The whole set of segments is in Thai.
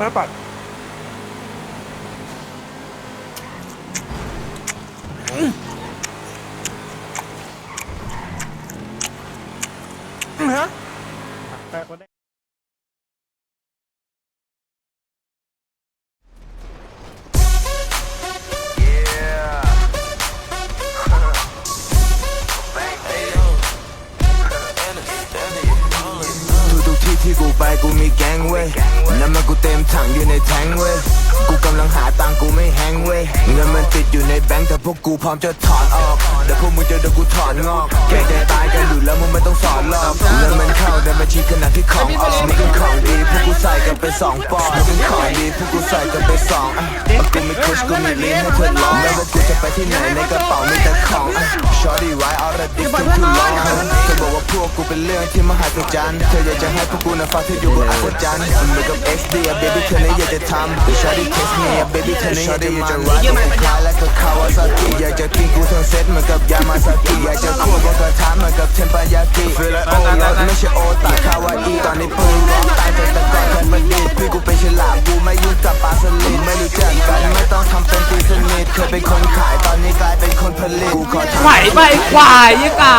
ไม่ปัดฮะทุกทุกๆที่ ที่กูไปกูมีแก๊งเว้ยน้ำมันกูเต็มถังอยู่ในแทงเว้ยกูกำลังหาตังกูไม่แฮงเว้ยเงินมันติดอยู่ในแบงค์แต่พวกกูพร้อมจะถอนออกเดี๋ยวพวกมึงจะโดนกูถอนงอกแกจะตายกันอยู่แล้วมึงไม่ต้องสอนหรอกเงินมันเข้าในบัญชีขณะที่ของออกมันเป็นของดีพวกกูใส่กันไปสองปอนด์มันเป็นของดีพวกกูใส่กันไปสองอะเอากูมีคุชกูมีลิ้นให้เธอลองไม่ว่ากูจะไปที่ไหนในกระเป๋ามีแต่ของอะ Shorty why all the distance too long เธอก พวกกูเป็นเรื่องที่มหัศจรรย์เธออยากจะให้พวกกูน่ะฟังที่อยู่บนอัศจรรย์เหมือนกับ XD อะ baby เธอเนี่ยอยากจะทำแต่ Shorty kiss me อะ baby เธอเนี่ยอยากจะมันอยากจะคล้ายแล้วก็คาวาซากิอยากจะกินกูทั้งเซ็ตเหมือนกับยามาซากิอยากจะควบบนกระทะเหมือนกับเทมปายากิ Feel like oh Lord ไม่ใช่โอตาคาวาอีตอนนี้ปืนร้องตายแต่ตะกอนแค่มันดีพี่กูเป็นฉลามกูไม่ยุ่งกับปลาสลิดไม่รู้จักกันไม่ต้องทำเป็นตีสนิทเคยเป็นคน ไหวไปควายยี่กา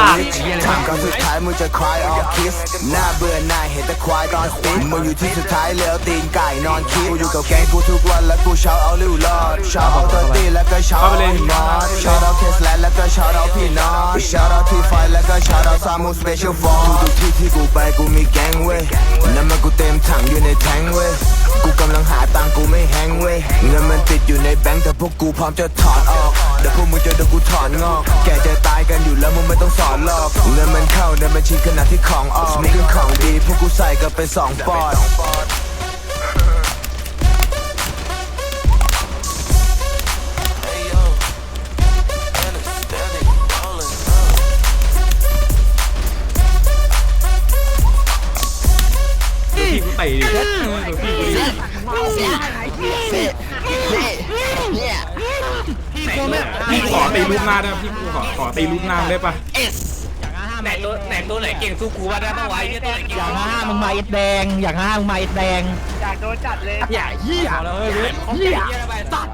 ทำก่อนสุดท้ายมึงจะคลายออกคิสหน้าเบื่อหน้าเห็นแต่ควายตอนสปินมึงอยู่ที่สุดท้ายแล้วตีนไก่นอนคิดกูอยู่กับแกงกูทุกวันแล้วกูเช้าเอาลิวรอดเช้าเอาตัวตีแล้วก็เช้าเอาพี่นอตเช้าเอาเคสแลนแล้วก็เช้าเอาพี่นอตเช้าเอาที่ไฟแล้วก็เช้าเอาซามูสเปเชียลฟอร์ทุกที่ที่กูไปกูมีแก๊งเว้ยน้ำมันกูเต็มถังอยู่ในแทงเว้ยกูกำลังหาตังค์กูไม่แฮงเว้ยเงินมันติดอยู่ในแบงค์แต่พวกกูพร้อมจะถอนออก เดี๋ยวพวกมึงจะโดนกูถอนงอก แกจะตายกันอยู่แล้วมึงไม่ต้องสอนหรอกเงินมันเข้าในบัญชีขณะที่ของออกนี่คือของดีพวกกูใส่กันไปสองปอนด์พี่กูเตะดิพี่กูดิ พี่ขอตีรูปหน้าได้ปะพี่ขอขอตีรูปหน้าได้ปะไหนตัวไหนตัวไหนเก่งสู้กูวะได้ปะวะไอ้เนี่ยตัวไหนเก่งอย่างห้ามึงมาเอ็ดแดง อย่างห้ามึงมาเอ็ดแดง อยากโดนจัดเลยอย่าเหี้ยเหี้ยอะไรสัตว์